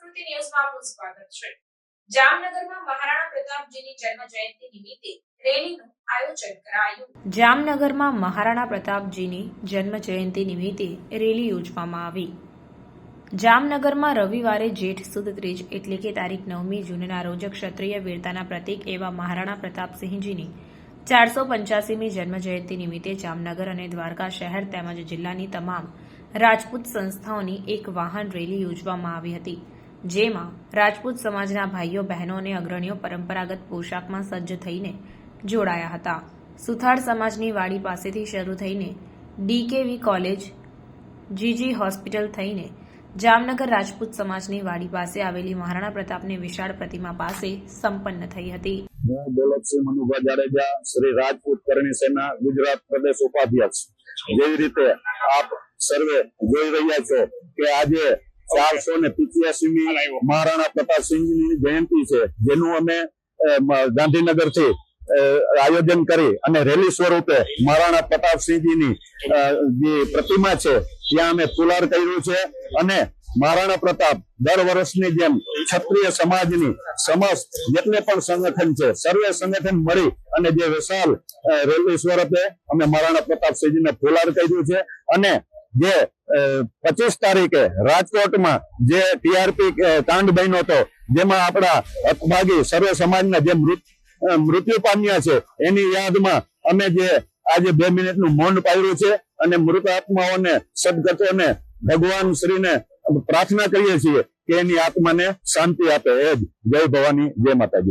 આપનું સ્વાગત છે. જામનગરમાં મહારાણા પ્રતાપજીની જન્મ જયંતિ નિમિત્તે જામનગરમાં મહારાણા પ્રતાપજીની જન્મ જયંતિ નિમિત્તે રેલી યોજવામાં આવી. જામનગરમાં રવિવારે જેઠ સુદ ત્રીજ એટલે કે તારીખ નવમી જૂનના રોજ ક્ષત્રિય વીરતાના પ્રતીક એવા મહારાણા પ્રતાપસિંહજીની ચારસો પંચ્યાસીમી જન્મજયંતિ નિમિત્તે જામનગર અને દ્વારકા શહેર તેમજ જિલ્લાની તમામ રાજપૂત સંસ્થાઓની એક વાહન રેલી યોજવામાં આવી હતી. જેમાં રાજપૂત સમાજના ભાઈઓ બહેનો અને અગ્રણીઓ પરંપરાગત પોશાકમાં સજ્જ થઈને જોડાયા હતા. સુથાર સમાજની વાડી પાસેથી શરૂ થઈને ડીકેવી કોલેજ, જીજી હોસ્પિટલ થઈને જામનગર રાજપૂત સમાજની વાડી પાસે આવેલી મહારાણા પ્રતાપની વિશાળ પ્રતિમા પાસે સંપન્ન થઈ હતી. દોલતસિંહ મનુભા જાડેજા, શ્રી રાજપૂત કરણી સેના, ગુજરાત પ્રદેશ ઉપાધ્યક્ષ. જેવી રીતે આપ સર્વે જોઈ રહ્યા છો કે આજે ચારસો ને પિચ્યાસીમી મહારાણા પ્રતાપસિંહની જયંતિ છે જેનું અમે ગાંધીનગરથી આયોજન કરી અને રેલી સ્વરૂપે મહારાણા પ્રતાપસિંહજીની જે પ્રતિમા છે ત્યાં અમે ફુલાર કર્યું છે અને મહારાણા પ્રતાપ દર વર્ષની જેમ ક્ષત્રિય સમાજની સમસ્ત જેટલે પણ સંગઠન છે સર્વે સંગઠન મળી અને જે વિશાલ રેલી સ્વરૂપે અમે મહારાણા પ્રતાપસિંહજીને ફુલાર કર્યું છે અને જે પચીસ તારીખે રાજકોટમાં જે ટીઆરપી કાંડ બન્યો હતો, જેમાં આપણા અકભાગી સર્વ સમાજના જે મૃત મૃત્યુ પામ્યા છે, એની યાદમાં અમે જે આજે બે મિનિટનું મૌન પાડ્યું છે અને મૃત આત્માઓને સદગતોને ભગવાન શ્રીને પ્રાર્થના કરીએ છીએ કે એની આત્માને શાંતિ આપે. એ જ જય ભવાની, જય માતાજી.